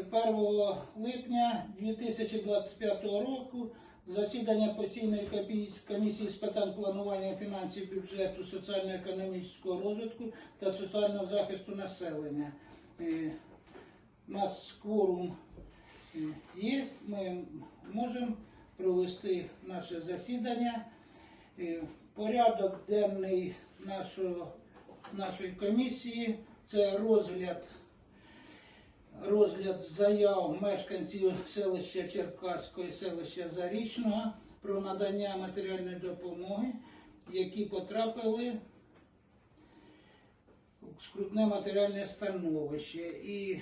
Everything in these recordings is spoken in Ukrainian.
1 липня 2025 року засідання постійної комісії з питань планування фінансів, бюджету, соціально-економічного розвитку та соціального захисту населення. Е, У нас кворум е, є, ми можемо провести наше засідання. Е, Порядок денний нашого, нашої комісії це розгляд розгляд заяв мешканців селища Черкаського і селища Зарічного про надання матеріальної допомоги, які потрапили в скрутне матеріальне становище і,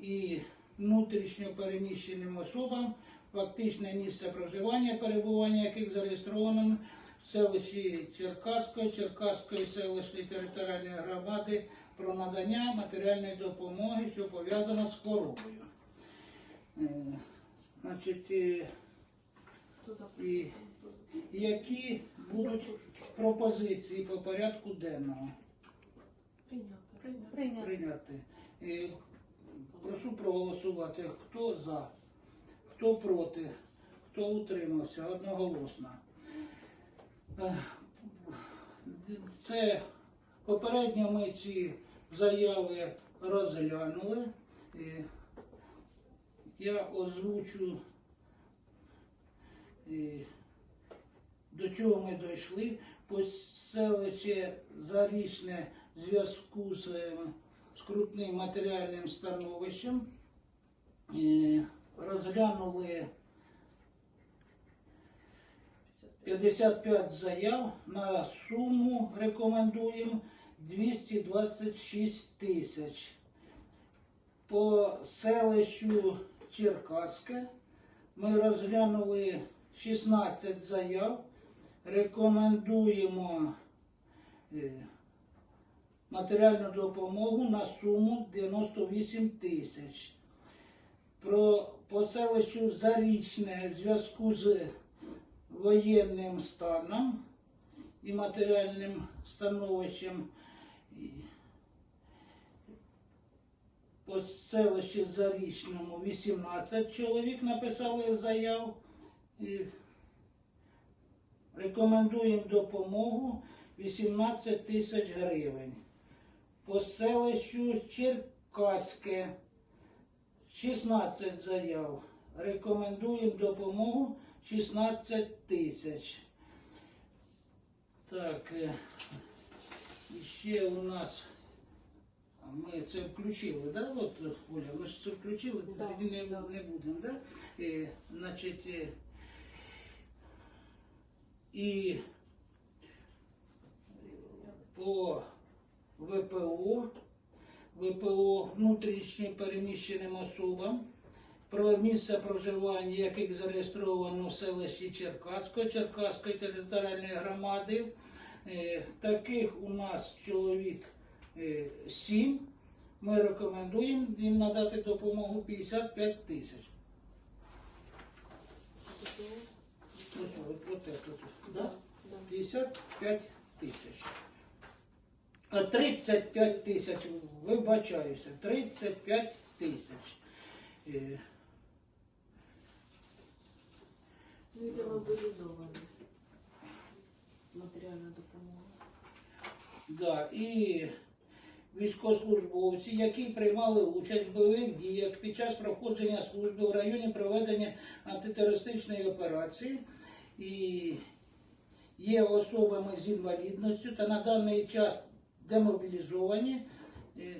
і внутрішньо переміщеним особам фактичне місце проживання, перебування яких зареєстровано селищі Черкаської, Черкаської селищної територіальної громади про надання матеріальної допомоги, що пов'язана з хворобою. Е, Значить, е, і які будуть пропозиції по порядку денного Прийняти. прийняти? Е, Прошу проголосувати. Хто за, хто проти, хто утримався одноголосно. Е, Це попередньо ми ці заяви розглянули. Е, Я озвучу, е, до чого ми дійшли. Поселище Зарічне в зв'язку з скрутним матеріальним становищем. Розглянули 55 заяв на суму рекомендуємо 226 тисяч. По селищу Черкаське ми розглянули 16 заяв. Рекомендуємо е, матеріальну допомогу на суму 98 тисяч. Про по селищу Зарічне в зв'язку з воєнним станом і матеріальним становищем по селищі Зарічному 18 чоловік написали заяв. Рекомендуємо допомогу 18 тисяч гривень. По селищу Черкаське 16 заяв. Рекомендуємо допомогу 16 тисяч. Так, е, і ще у нас. Ми це включили, да? От, Оля, ми ж це включили, Да, тоді не, да. не будемо, да? Е, значить, е, і по ВПО, ВПО внутрішньо переміщеним особам, про місце проживання яких зареєстровано в селищі Черкаської, Черкаської територіальної громади. Е, Таких у нас чоловік е, сім. Ми рекомендуємо їм надати допомогу 55 тисяч. Да? 55 тисяч. А 35 тисяч, вибачаюся, 35 тисяч. Ну і для. Матеріальна допомога. Да, і військовослужбовці, які приймали участь в бойових діях під час проходження служби в районі проведення антитерористичної операції і є особами з інвалідністю та на даний час демобілізовані е,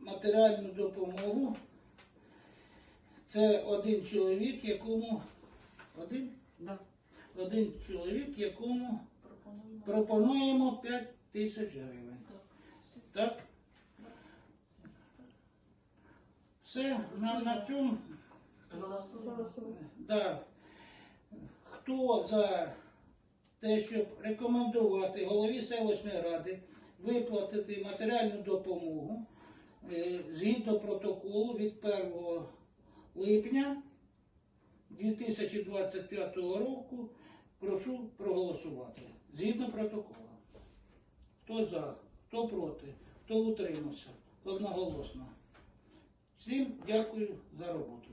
матеріальну допомогу. Це один чоловік, якому один, Да. один чоловік, якому Пропонуємо. пропонуємо 5 тисяч гривень. Так? Все, на, на цьому. Голосуємо. Да. Хто за те, щоб рекомендувати голові селищної ради виплатити матеріальну допомогу е, згідно протоколу від 1 липня 2025 року, прошу проголосувати. Згідно протоколу. Хто за, хто проти, хто утримався? Одноголосно. Всім дякую за роботу.